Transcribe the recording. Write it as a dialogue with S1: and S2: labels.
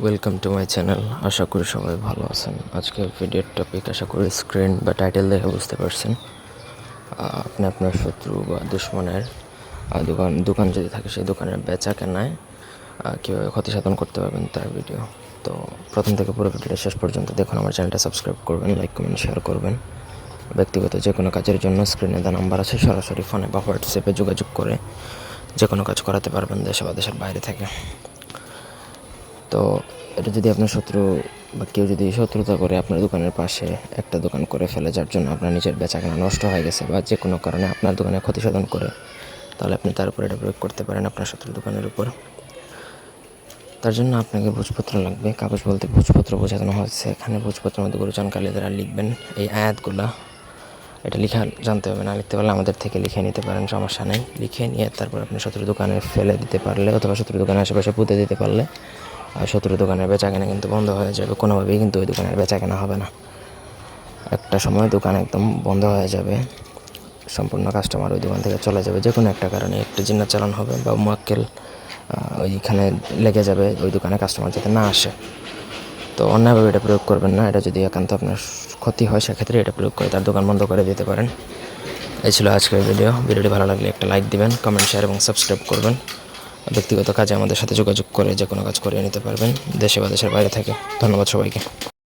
S1: Welcome to my channel আশা করি সবাই ভালো আছেন। আজকের ভিডিওর টপিক আশা করি স্ক্রিন বা টাইটেল দেখে বুঝতে পারছেন। আপনি আপনার শত্রু বা দুশ্মনের দোকান দোকান যদি থাকে সেই দোকানের বেচা কেনায় কীভাবে ক্ষতি সাধন করতে পারবেন তার ভিডিও তো প্রথম থেকে পুরো ভিডিওটা শেষ পর্যন্ত দেখুন। আমার চ্যানেলটা সাবস্ক্রাইব করবেন লাইক কমেন্ট শেয়ার করবেন। ব্যক্তিগত যে কোনো কাজের জন্য স্ক্রিনে দেওয়া নাম্বার আছে, সরাসরি ফোনে বা হোয়াটসঅ্যাপে যোগাযোগ করে যে কোনো কাজ করাতে পারবেন দেশে বা দেশের বাইরে থেকে। তো এটা যদি আপনার শত্রু বা কেউ যদি শত্রুতা করে আপনার দোকানের পাশে একটা দোকান করে ফেলে, যার জন্য আপনার নিজের বেচাকেনা নষ্ট হয়ে গেছে বা যে কোনো কারণে আপনার দোকানে ক্ষতি সাধন করে, তাহলে আপনি তার উপর এটা প্রয়োগ করতে পারেন আপনার শত্রুর দোকানের উপর। তার জন্য আপনাকে ভোজপত্র লাগবে, কাগজ বলতে ভোজপত্র বোঝানো হচ্ছে এখানে ভোজপত্রের মধ্যে গুরুচান কালী দ্বারা লিখবেন এই আয়াতগুলা। এটা লিখা, জানতে হবে, না লিখতে পারলে আমাদের থেকে লিখে নিতে পারেন, সমস্যা নেই। লিখে নিয়ে তারপর আপনি শত্রু দোকানে ফেলে দিতে পারলে অথবা শত্রু দোকানের আশেপাশে পুঁতে দিতে পারলে শত্রু দোকানের বেচা কেনা কিন্তু বন্ধ হয়ে যাবে। কোনোভাবেই কিন্তু ওই দোকানের বেচা কেনা হবে না। একটা সময় দোকান একদম বন্ধ হয়ে যাবে। সম্পূর্ণ কাস্টমার ওই দোকান থেকে চলে যাবে। যে কোনো একটা কারণে একটা জিন্নার চালান হবে বা মোয়াক্কেল ওইখানে লেগে যাবে, ওই দোকানে কাস্টমার যাতে না আসে। তো অন্যভাবে এটা প্রয়োগ করবেন না। এটা যদি একান্ত আপনার ক্ষতি হয়, সেক্ষেত্রে এটা প্রয়োগ করে তার দোকান বন্ধ করে দিতে পারেন। এই ছিল আজকের ভিডিও ভিডিওটি ভালো লাগলে একটা লাইক দিবেন কমেন্ট শেয়ার এবং সাবস্ক্রাইব করবেন। ব্যক্তিগত কাজে আমাদের সাথে যোগাযোগ করে যে কোনো কাজ করিয়ে নিতে পারবেন, দেশে বা দেশের বাইরে থেকে। ধন্যবাদ সবাইকে।